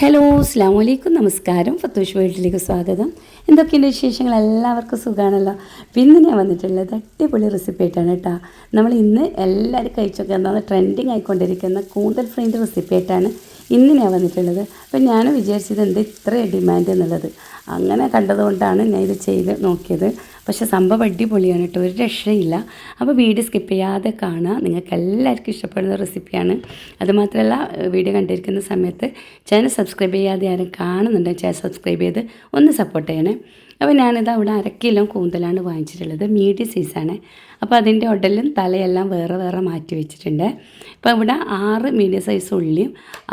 Hello അസ്ലാം വലൈക്കും നമസ്കാരം. ഫത്തൂഷ് വീട്ടിലേക്ക് സ്വാഗതം. എന്തൊക്കെയുണ്ട് വിശേഷങ്ങൾ? എല്ലാവർക്കും സുഖമാണല്ലോ പിന്നെ ഞാൻ വന്നിട്ടുള്ളത് അടിപൊളി റെസിപ്പി ആയിട്ടാണ് കേട്ടോ. നമ്മൾ ഇന്ന് എല്ലാവരും കഴിച്ചൊക്കെ എന്താണ് ട്രെൻഡിങ് ആയിക്കൊണ്ടിരിക്കുന്ന കൂന്തൽ ഫ്രൈന്റെ റെസിപ്പി ആയിട്ടാണ് ഇന്ന് ഞാൻ വന്നിട്ടുള്ളത്. അപ്പം ഞാൻ വിചാരിച്ചത് എന്താ ഇത്ര ഡിമാൻഡ് എന്നുള്ളത്. അങ്ങനെ കണ്ടതുകൊണ്ടാണ് ഞാൻ ഇത് ചെയ്ത് നോക്കിയത്. പക്ഷെ സംഭവം അടിപൊളിയാണ് കേട്ടോ ഒരു രക്ഷയില്ല. അപ്പോൾ വീഡിയോ സ്കിപ്പ് ചെയ്യാതെ കാണുക. നിങ്ങൾക്ക് എല്ലാവർക്കും ഇഷ്ടപ്പെടുന്ന റെസിപ്പിയാണ് അതുമാത്രമല്ല വീഡിയോ കണ്ടിരിക്കുന്ന സമയത്ത് ചാനൽ സബ്സ്ക്രൈബ് ചെയ്യാതെ ആരും കാണുന്നുണ്ടെങ്കിൽ ചാനൽ സബ്സ്ക്രൈബ് ചെയ്ത് ഒന്ന് സപ്പോർട്ട് ചെയ്യണേ. അപ്പോൾ ഞാനിത് അവിടെ അര കിലോ കൂന്തലാണ് വാങ്ങിച്ചിട്ടുള്ളത്. മീഡിയം സൈസാണ് അപ്പോൾ അതിന്റെ ഉടലും തലയെല്ലാം വേറെ വേറെ മാറ്റി വെച്ചിട്ടുണ്ട്. അപ്പോൾ ഇവിടെ ആറ് മീഡിയം സൈസ് ഉള്ളിയും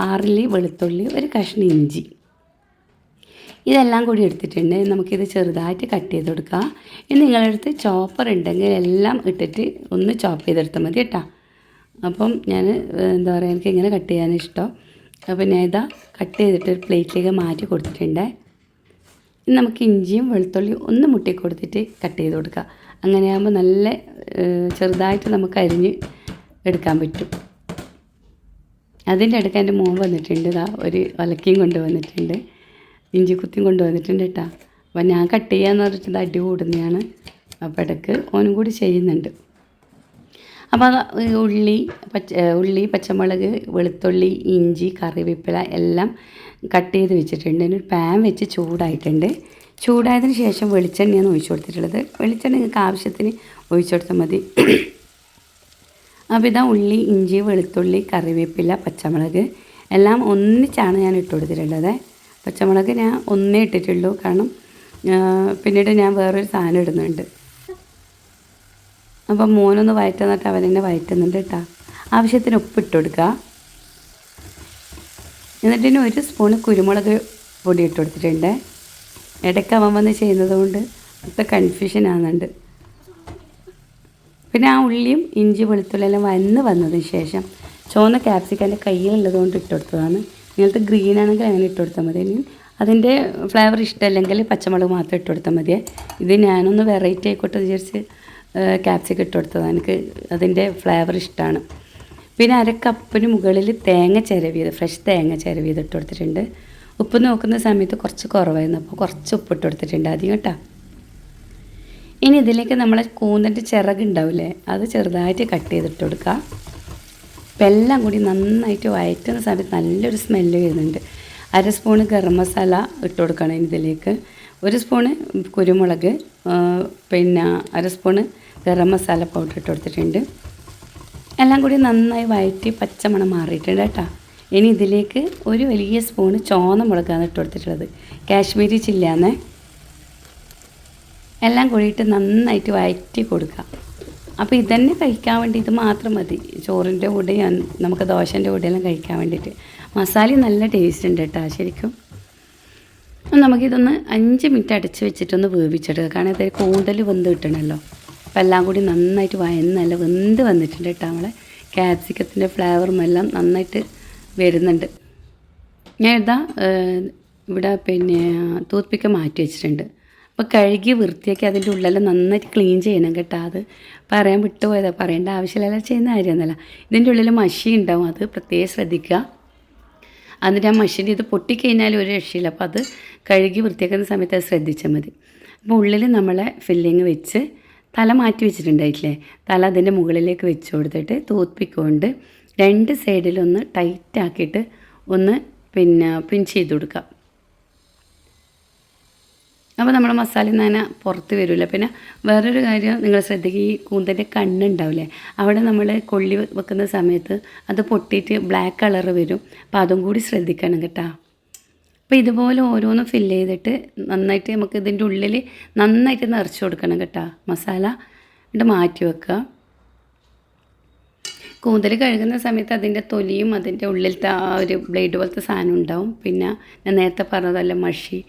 ആറിലി വെളുത്തുള്ളി ഒരു കഷ്ണം ഇഞ്ചി. ഇതെല്ലാം കൂടി എടുത്തിട്ടുണ്ട്. നമുക്കിത് ചെറുതായിട്ട് കട്ട് ചെയ്ത് കൊടുക്കാം. ഇനി നിങ്ങളുടെ അടുത്ത് ചോപ്പർ ഉണ്ടെങ്കിൽ എല്ലാം ഇട്ടിട്ട് ഒന്ന് ചോപ്പ് ചെയ്തെടുത്താൽ മതി കേട്ടോ. അപ്പം ഞാൻ എന്താ പറയുക എനിക്ക് ഇങ്ങനെ കട്ട് ചെയ്യാനിഷ്ടം അപ്പോൾ ഞാൻ ഇതാ കട്ട് ചെയ്തിട്ട് ഒരു പ്ലേറ്റിലേക്ക് മാറ്റി കൊടുത്തിട്ടുണ്ട്. ഇനി നമുക്ക് ഇഞ്ചിയും വെളുത്തുള്ളിയും ഒന്ന് മുട്ടി കൊടുത്തിട്ട് കട്ട് ചെയ്ത് കൊടുക്കുക അങ്ങനെയാകുമ്പോൾ നല്ല ചെറുതായിട്ട് നമുക്ക് അരിഞ്ഞ് എടുക്കാൻ പറ്റും. അതിന്റെ ഇടയ്ക്ക് എന്റെ മോൻ വന്നിട്ടുണ്ട് ഇതാ ഒരു ഒലക്കയും കൊണ്ടുവന്നിട്ടുണ്ട്. ഇഞ്ചി കുത്തിയും കൊണ്ടുവന്നിട്ടുണ്ട് കേട്ടോ അപ്പം ഞാൻ കട്ട് ചെയ്യാന്ന് പറഞ്ഞിട്ട് അടി കൂടുന്നതാണ് അപ്പോൾ ഇടയ്ക്ക് ഓനും കൂടി ചെയ്യുന്നുണ്ട്. അപ്പോൾ ഉള്ളി പച്ച ഉള്ളി പച്ചമുളക് വെളുത്തുള്ളി ഇഞ്ചി കറിവേപ്പില എല്ലാം കട്ട് ചെയ്ത് വെച്ചിട്ടുണ്ട്. ഒരു പാൻ വെച്ച് ചൂടായിട്ടുണ്ട്. ചൂടായതിന് ശേഷം വെളിച്ചെണ്ണയാണ് ഒഴിച്ചു കൊടുത്തിട്ടുള്ളത്. വെളിച്ചെണ്ണ നിങ്ങൾക്ക് ആവശ്യത്തിന് ഒഴിച്ചു കൊടുത്താൽ മതി. അപ്പോൾ ഇതാ ഉള്ളി ഇഞ്ചി വെളുത്തുള്ളി കറിവേപ്പില പച്ചമുളക് എല്ലാം ഒന്നിച്ചാണ് ഞാൻ ഇട്ട് കൊടുത്തിട്ടുള്ളത്. പച്ചമുളക് ഞാൻ ഒന്നേ ഇട്ടിട്ടുള്ളൂ. കാരണം പിന്നീട് ഞാൻ വേറൊരു സാധനം ഇടുന്നുണ്ട്. അപ്പം മോനൊന്ന് വയറ്റുന്നിട്ട് തന്നെ വയറ്റുന്നുണ്ട് കേട്ടോ ആവശ്യത്തിന് ഉപ്പ് ഇട്ട് കൊടുക്കുക എന്നിട്ട് ഇനി ഒരു സ്പൂണ് കുരുമുളക് പൊടി ഇട്ട് കൊടുത്തിട്ടുണ്ട് ഇടയ്ക്ക് അവൻ വന്ന് ചെയ്യുന്നത് കൊണ്ട് ഇപ്പം കൺഫ്യൂഷൻ ആകുന്നുണ്ട് പിന്നെ ആ ഉള്ളിയും ഇഞ്ചി വെളുത്തുള്ളി എല്ലാം വന്ന് വന്നതിന് ശേഷം ചുവന്ന ക്യാപ്സിക്കന്റെ കയ്യിലുള്ളത് കൊണ്ട് ഇട്ട് കൊടുത്തതാണ് നിങ്ങൾക്ക് ഗ്രീൻ ആണെങ്കിൽ അങ്ങനെ ഇട്ട് കൊടുത്താൽ മതി. ഇനി അതിന്റെ ഫ്ലേവർ ഇഷ്ടമല്ലെങ്കിൽ പച്ചമുളക് മാത്രം ഇട്ട് കൊടുത്താൽ മതിയെ. ഇത് ഞാനൊന്ന് വെറൈറ്റി ആയിക്കോട്ടെ വിചാരിച്ച് ക്യാപ്സിക്കം ഇട്ട് കൊടുത്തതാണ്. എനിക്ക് അതിന്റെ ഫ്ലേവർ ഇഷ്ടമാണ് പിന്നെ അരക്കപ്പിന് കപ്പിന് മുകളിൽ തേങ്ങ ചിരവിയത് ഫ്രഷ് തേങ്ങ ചിരവിയത് ഇട്ട് കൊടുത്തിട്ടുണ്ട്. ഉപ്പ് നോക്കുന്ന സമയത്ത് കുറച്ച് കുറവായിരുന്നു. അപ്പോൾ കുറച്ച് ഉപ്പ് ഇട്ട് കൊടുത്തിട്ടുണ്ട് ആദ്യം കേട്ടോ. ഇനി ഇതിലേക്ക് നമ്മളെ കൂന്തന്റെ ചിറക് ഉണ്ടാവില്ലേ അത് ചെറുതായിട്ട് കട്ട് ചെയ്തിട്ട് കൊടുക്കുക. അപ്പം എല്ലാം കൂടി നന്നായിട്ട് വയറ്റുന്ന സമയത്ത് നല്ലൊരു സ്മെല്ല് വരുന്നുണ്ട്. അര സ്പൂണ് ഗരം മസാല ഇട്ട് കൊടുക്കണം ഇതിലേക്ക്. ഒരു സ്പൂണ് കുരുമുളക് പിന്നെ അര സ്പൂണ് ഗരം മസാല പൗഡർ ഇട്ട് കൊടുത്തിട്ടുണ്ട്. എല്ലാം കൂടി നന്നായി വയറ്റി പച്ചമണം മാറിയിട്ടുണ്ട് കേട്ടോ. ഇനി ഇതിലേക്ക് ഒരു വലിയ സ്പൂണ് ചോന്ന മുളകാണ് ഇട്ട് കൊടുത്തിട്ടുള്ളത്. കാശ്മീരി ചില്ലാന്ന് എല്ലാം കൂടിയിട്ട് നന്നായിട്ട് വയറ്റി കൊടുക്കുക. അപ്പോൾ ഇതന്നെ കഴിക്കാൻ വേണ്ടി ഇത് മാത്രം മതി. ചോറിന്റെ കൂടെ നമുക്ക് ദോശന്റെ കൂടെയെല്ലാം കഴിക്കാൻ വേണ്ടിയിട്ട്. മസാല നല്ല ടേസ്റ്റ് ഉണ്ട് കേട്ടോ ശരിക്കും. നമുക്കിതൊന്ന് അഞ്ച് മിനിറ്റ് അടച്ച് വെച്ചിട്ടൊന്ന് വേവിച്ചെടുക്കുക. കാരണം ഇത് കൂന്തൽ വെന്ത് കിട്ടണമല്ലോ. അപ്പം എല്ലാം കൂടി നന്നായിട്ട് വയന്നല്ല നല്ല വെന്ത് വന്നിട്ടുണ്ട് കേട്ടോ നമ്മളെ. ക്യാപ്സിക്കത്തിന്റെ ഫ്ലേവറും എല്ലാം നന്നായിട്ട് വരുന്നുണ്ട്. ഞാൻ ഇതാ ഇവിടെ പിന്നെ തൂത്ത്പിക്ക മാറ്റി വെച്ചിട്ടുണ്ട്. അപ്പോൾ കഴുകി വൃത്തിയാക്കി അതിന്റെ ഉള്ളെല്ലാം നന്നായിട്ട് ക്ലീൻ ചെയ്യണം കേട്ടോ അത്. പറയാൻ വിട്ടുപോയതാ പറയേണ്ട ആവശ്യമില്ല ചെയ്യുന്ന കാര്യമൊന്നുമല്ല. ഇതിന്റെ ഉള്ളിൽ മഷി ഉണ്ടാവും അത് പ്രത്യേകം ശ്രദ്ധിക്കുക. എന്നിട്ട് ആ മഷീന്റെ ഇത് പൊട്ടിക്കഴിഞ്ഞാൽ ഒരു രക്ഷയില്ല. അപ്പോൾ അത് കഴുകി വൃത്തിയാക്കുന്ന സമയത്ത് അത് ശ്രദ്ധിച്ചാൽ മതി. അപ്പോൾ ഉള്ളിൽ നമ്മളെ ഫില്ലിങ് വെച്ച് തല മാറ്റി വെച്ചിട്ടുണ്ടായിട്ടില്ലേ? തല അതിന്റെ മുകളിലേക്ക് വെച്ച് കൊടുത്തിട്ട് ടൂത്ത് രണ്ട് സൈഡിലൊന്ന് ടൈറ്റ് ആക്കിയിട്ട് ഒന്ന് പിന്നെ പിഞ്ച് ചെയ്ത് കൊടുക്കുക. അപ്പോൾ നമ്മുടെ മസാല നന പുറത്ത് വരില്ല പിന്നെ വേറൊരു കാര്യം നിങ്ങൾ ശ്രദ്ധിക്കുക ഈ കൂന്തന്റെ കണ്ണുണ്ടാവില്ലേ? അവിടെ നമ്മൾ കൊള്ളി വെക്കുന്ന സമയത്ത് അത് പൊട്ടിയിട്ട് ബ്ലാക്ക് കളർ വരും. അപ്പോൾ അതും കൂടി ശ്രദ്ധിക്കണം കേട്ടോ. അപ്പോൾ ഇതുപോലെ ഓരോന്നും ഫില്ല് ചെയ്തിട്ട് നന്നായിട്ട് നമുക്ക് ഇതിന്റെ ഉള്ളിൽ നന്നായിട്ട് നിറച്ച് കൊടുക്കണം കേട്ടോ. മസാല എന്നിട്ട് മാറ്റി വെക്കുക. കൂന്തൽ കഴുകുന്ന സമയത്ത് അതിന്റെ തൊലിയും അതിന്റെ ഉള്ളിലത്തെ ആ ഒരു ബ്ലേഡ് പോലത്തെ സാധനം ഉണ്ടാവും. പിന്നെ ഞാൻ നേരത്തെ പറഞ്ഞതല്ല മഷി.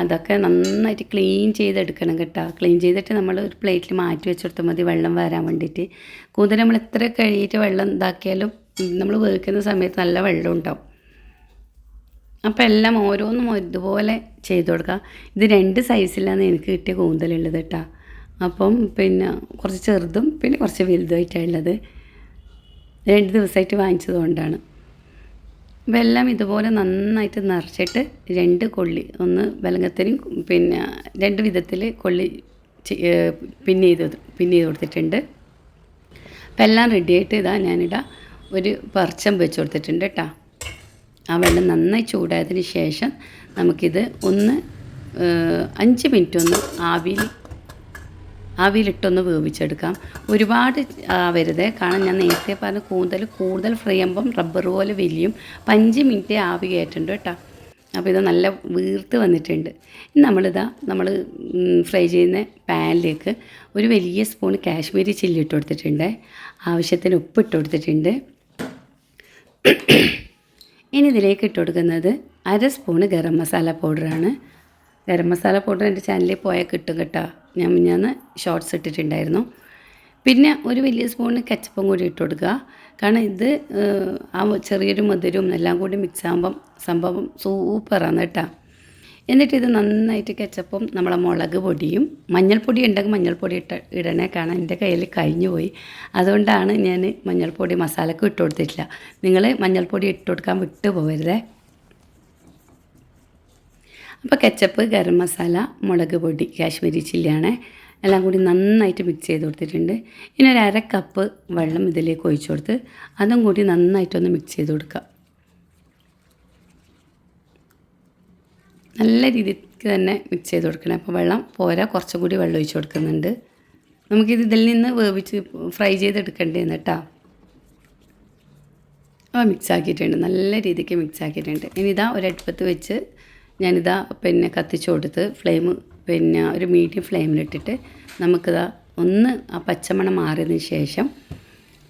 അതൊക്കെ നന്നായിട്ട് ക്ലീൻ ചെയ്തെടുക്കണം കേട്ടോ. ക്ലീൻ ചെയ്തിട്ട് നമ്മൾ ഒരു പ്ലേറ്റിൽ മാറ്റി വെച്ചെടുത്താൽ മതി വെള്ളം വരാൻ വേണ്ടിയിട്ട്. കൂന്തൽ നമ്മൾ എത്ര കഴുകിയിട്ട് വെള്ളം ഇതാക്കിയാലും നമ്മൾ വേവിക്കുന്ന സമയത്ത് നല്ല വെള്ളം ഉണ്ടാവും. അപ്പോൾ എല്ലാം ഓരോന്നും ഇതുപോലെ ചെയ്ത് കൊടുക്കുക. ഇത് രണ്ട് സൈസിലാണ് എനിക്ക് കിട്ടിയ കൂന്തലുള്ളത് കേട്ടോ അപ്പം പിന്നെ കുറച്ച് ചെറുതും പിന്നെ കുറച്ച് വലുതുമായിട്ടാണ് ഉള്ളത് രണ്ട് ദിവസമായിട്ട് വാങ്ങിച്ചത് കൊണ്ടാണ്. എല്ലാം ഇതുപോലെ നന്നായിട്ട് നിറച്ചിട്ട് രണ്ട് കൊള്ളി ഒന്ന് വെലങ്ങത്തിനും പിന്നെ രണ്ട് വിധത്തിൽ കൊള്ളി പിന്നെ ചെയ്ത് പിന്നെ ചെയ്ത് കൊടുത്തിട്ടുണ്ട്. അപ്പം എല്ലാം റെഡിയായിട്ട് ഇതാ ഞാനിടാ ഒരു പറച്ചം വെച്ച് കൊടുത്തിട്ടുണ്ട് കേട്ടോ ആ വെള്ളം നന്നായി ചൂടായതിന് ശേഷം നമുക്കിത് ഒന്ന് അഞ്ച് മിനിറ്റ് ഒന്ന് ആവിയിൽ ആവിയിലിട്ടൊന്ന് വേവിച്ചെടുക്കാം. ഒരുപാട് ആവരുത് കാരണം ഞാൻ നേരത്തെ പറഞ്ഞ കൂടുതൽ ഫ്രൈ ആകുമ്പം റബ്ബർ പോലെ വലിയും അപ്പം അഞ്ച് മിനിറ്റ് ആവി കയറ്റുണ്ട് കേട്ടോ. അപ്പോൾ ഇത് നല്ല വീർത്ത് വന്നിട്ടുണ്ട്. നമ്മളിതാ നമ്മൾ ഫ്രൈ ചെയ്യുന്ന പാനിലേക്ക് ഒരു വലിയ സ്പൂൺ കാശ്മീരി ചില്ലി ഇട്ട് കൊടുത്തിട്ടുണ്ട്. ആവശ്യത്തിന് ഉപ്പ് ഇട്ട് കൊടുത്തിട്ടുണ്ട്. ഇനി ഇതിലേക്ക് ഇട്ട് കൊടുക്കുന്നത് അര സ്പൂണ് ഗരം മസാല പൗഡറാണ്. ഗരം മസാല പൗഡർ എന്റെ ചാനലിൽ പോയാൽ കിട്ടും കേട്ടോ. ഞാൻ ഞാൻ ഷോർട്ട്സ് ഇട്ടിട്ടുണ്ടായിരുന്നു. പിന്നെ ഒരു വലിയ സ്പൂണ് കച്ചപ്പും കൂടി ഇട്ട് കൊടുക്കുക. കാരണം ഇത് ആ ചെറിയൊരു മധുരവും എല്ലാം കൂടി മിക്സ് ആകുമ്പം സംഭവം സൂപ്പറാണ് കേട്ടോ. എന്നിട്ട് ഇത് നന്നായിട്ട് കെച്ചപ്പും നമ്മളെ മുളക് പൊടിയും മഞ്ഞൾപ്പൊടി ഉണ്ടെങ്കിൽ മഞ്ഞൾപ്പൊടി ഇട്ട ഇടണേ കാണാൻ എന്റെ കയ്യിൽ കഴിഞ്ഞു പോയി. അതുകൊണ്ടാണ് ഞാൻ മഞ്ഞൾപ്പൊടി മസാലക്ക് ഇട്ട് കൊടുത്തിട്ടില്ല. നിങ്ങൾ മഞ്ഞൾപ്പൊടി ഇട്ട് കൊടുക്കാൻ വിട്ടു പോകരുതേ. അപ്പോൾ കെച്ചപ്പ് ഗരം മസാല മുളക് പൊടി കാശ്മീരി ചില്ലിയാണ് എല്ലാം കൂടി നന്നായിട്ട് മിക്സ് ചെയ്ത് കൊടുത്തിട്ടുണ്ട്. ഇനി ഒരു അര കപ്പ് വെള്ളം ഇതിലേക്ക് ഒഴിച്ചു കൊടുത്ത് അതും കൂടി നന്നായിട്ടൊന്ന് മിക്സ് ചെയ്ത് കൊടുക്കുക നല്ല രീതിക്ക് തന്നെ മിക്സ് ചെയ്ത് കൊടുക്കണം. അപ്പോൾ വെള്ളം പോരാ കുറച്ചും കൂടി വെള്ളം ഒഴിച്ച് കൊടുക്കുന്നുണ്ട്. നമുക്കിത് ഇതിൽ നിന്ന് വേവിച്ച് ഫ്രൈ ചെയ്തെടുക്കേണ്ടതെന്ന് കേട്ടോ അപ്പോൾ മിക്സ് ആക്കിയിട്ടുണ്ട്. നല്ല രീതിക്ക് മിക്സ് ആക്കിയിട്ടുണ്ട്. ഇനി ഒരടുപ്പത്ത് വെച്ച് ഞാനിതാ പിന്നെ കത്തിച്ച് കൊടുത്ത് ഫ്ലെയിം പിന്നെ ഒരു മീഡിയം ഫ്ലെയിമിലിട്ടിട്ട് നമുക്കിതാ ഒന്ന് ആ പച്ചമണം മാറിയതിന് ശേഷം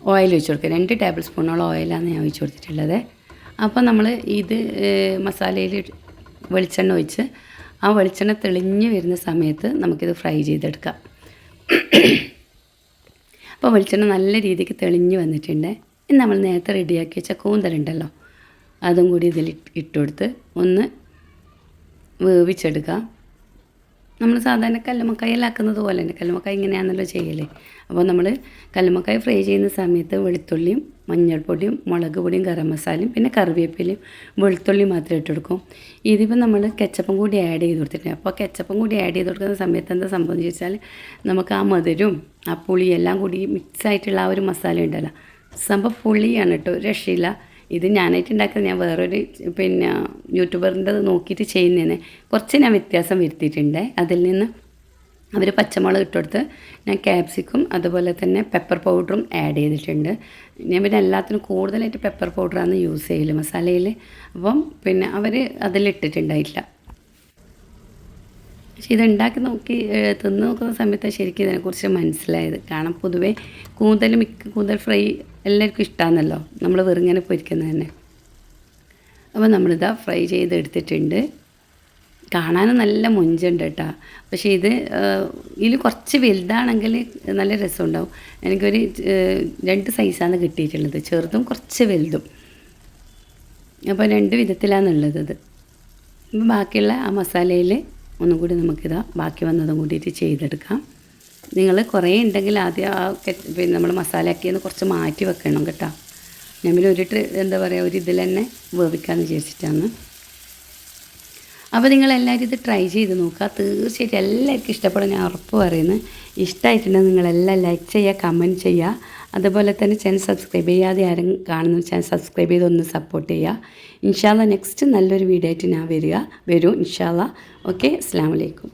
ഓയിൽ ഒഴിച്ച് കൊടുക്കുക. രണ്ട് ടേബിൾ സ്പൂണോളം ഓയിലാണ് ഞാൻ ഒഴിച്ച് കൊടുത്തിട്ടുള്ളത്. അപ്പോൾ നമ്മൾ ഇത് മസാലയിൽ വെളിച്ചെണ്ണ ഒഴിച്ച് ആ വെളിച്ചെണ്ണ തെളിഞ്ഞ് വരുന്ന സമയത്ത് നമുക്കിത് ഫ്രൈ ചെയ്തെടുക്കാം. അപ്പോൾ വെളിച്ചെണ്ണ നല്ല രീതിക്ക് തെളിഞ്ഞ് വന്നിട്ടുണ്ട്. ഇനി നമ്മൾ നേരത്തെ റെഡിയാക്കി വെച്ച കൂന്തലുണ്ടല്ലോ അതും കൂടി ഇതിൽ ഇട്ട് കൊടുത്ത് ഒന്ന് വേവിച്ചെടുക്കുക നമ്മൾ സാധാരണ കല്ലുമ്മക്കായലാക്കുന്നത് പോലെ തന്നെ. കല്ലുമക്കായ ഇങ്ങനെയാണല്ലോ ചെയ്യൽ. അപ്പോൾ നമ്മൾ കല്ലുമക്കായ ഫ്രൈ ചെയ്യുന്ന സമയത്ത് വെളുത്തുള്ളിയും മഞ്ഞൾപ്പൊടിയും മുളക് പൊടിയും ഗരം മസാലയും പിന്നെ കറിവേപ്പിലയും വെളുത്തുള്ളിയും മാത്രം ഇട്ടെടുക്കും ഇതിപ്പോൾ നമ്മൾ കെച്ചപ്പം കൂടി ആഡ് ചെയ്ത് കൊടുത്തിട്ടുണ്ട്. അപ്പോൾ കെച്ചപ്പം കൂടി ആഡ് ചെയ്ത് കൊടുക്കുന്ന സമയത്ത് എന്താ സംഭവം ചോദിച്ചാൽ നമുക്ക് ആ മധുരവും ആ പുളിയെല്ലാം കൂടി മിക്സ് ആയിട്ടുള്ള ആ ഒരു മസാല ഉണ്ടല്ലോ. സംഭവം പുളിയാണ് കേട്ടോ. രക്ഷയില്ല. ഇത് ഞാനായിട്ട് ഉണ്ടാക്കുന്നത് ഞാൻ വേറൊരു പിന്നെ യൂട്യൂബറിന്റെ നോക്കിയിട്ട് ചെയ്യുന്നതിന് കുറച്ച് ഞാൻ വ്യത്യാസം വരുത്തിയിട്ടുണ്ട്. അതിൽ നിന്ന് അവർ പച്ചമുളക് ഇട്ടുകൊടുത്ത് ഞാൻ ക്യാപ്സിക്കും അതുപോലെ തന്നെ പെപ്പർ പൗഡറും ആഡ് ചെയ്തിട്ടുണ്ട്. ഞാൻ പിന്നെ എല്ലാത്തിനും കൂടുതലായിട്ട് പെപ്പർ പൗഡറാണ് യൂസ് ചെയ്യൽ മസാലയിൽ അപ്പം പിന്നെ അവർ അതിലിട്ടിട്ടുണ്ടായിട്ടില്ല. പക്ഷെ ഇതുണ്ടാക്കി നോക്കി തിന്ന് നോക്കുന്ന സമയത്ത് ശരിക്കും ഇതിനെക്കുറിച്ച് മനസ്സിലായത്. കാരണം പൊതുവേ കൂന്തൽ മിക്ക കൂന്തൽ ഫ്രൈ എല്ലാവർക്കും ഇഷ്ടമാണല്ലോ നമ്മൾ വെറുങ്ങനെ പൊരിക്കുന്നത് തന്നെ. അപ്പോൾ നമ്മളിതാ ഫ്രൈ ചെയ്തെടുത്തിട്ടുണ്ട്. കാണാനും നല്ല മൊഞ്ചുണ്ട് കേട്ടോ. പക്ഷേ ഇത് ഇതിൽ കുറച്ച് വലുതാണെങ്കിൽ നല്ല രസമുണ്ടാവും. എനിക്കൊരു രണ്ട് സൈസാണ് കിട്ടിയിട്ടുള്ളത്. ചെറുതും കുറച്ച് വലുതും. അപ്പോൾ രണ്ട് വിധത്തിലാണുള്ളത് ഇത്. ബാക്കിയുള്ള ആ മസാലയിൽ ഒന്നും കൂടി നമുക്കിതാ ബാക്കി വന്നതും കൂടിയിട്ട് ചെയ്തെടുക്കാം. നിങ്ങൾ കുറേ ഉണ്ടെങ്കിൽ ആദ്യം ആ പിന്നെ നമ്മൾ മസാലയാക്കിയെന്ന് കുറച്ച് മാറ്റി വെക്കണം കേട്ടോ. ഞാൻ പിന്നെ ഒരു എന്താ പറയുക ഒരു ഇതിൽ തന്നെ വേവിക്കാമെന്ന് വിചാരിച്ചിട്ടാണ്. അപ്പോൾ നിങ്ങളെല്ലാവരും ഇത് ട്രൈ ചെയ്ത് നോക്കുക തീർച്ചയായിട്ടും എല്ലാവർക്കും ഇഷ്ടപ്പെടാൻ ഞാൻ ഉറപ്പ് പറയുന്നു. ഇഷ്ടമായിട്ടുണ്ടെങ്കിൽ നിങ്ങളെല്ലാം ലൈക്ക് ചെയ്യുക കമന്റ് ചെയ്യുക. അതുപോലെ തന്നെ ചാനൽ സബ്സ്ക്രൈബ് ചെയ്യാതെ ആരും കാണുന്ന ചാനൽ സബ്സ്ക്രൈബ് ചെയ്ത് ഒന്ന് സപ്പോർട്ട് ചെയ്യുക. ഇൻഷാല്ല നെക്സ്റ്റ് നല്ലൊരു വീഡിയോ ആയിട്ട് ഞാൻ വരിക. വരും ഇൻഷാല്ല ഓക്കെ അസ്സാം വലൈക്കും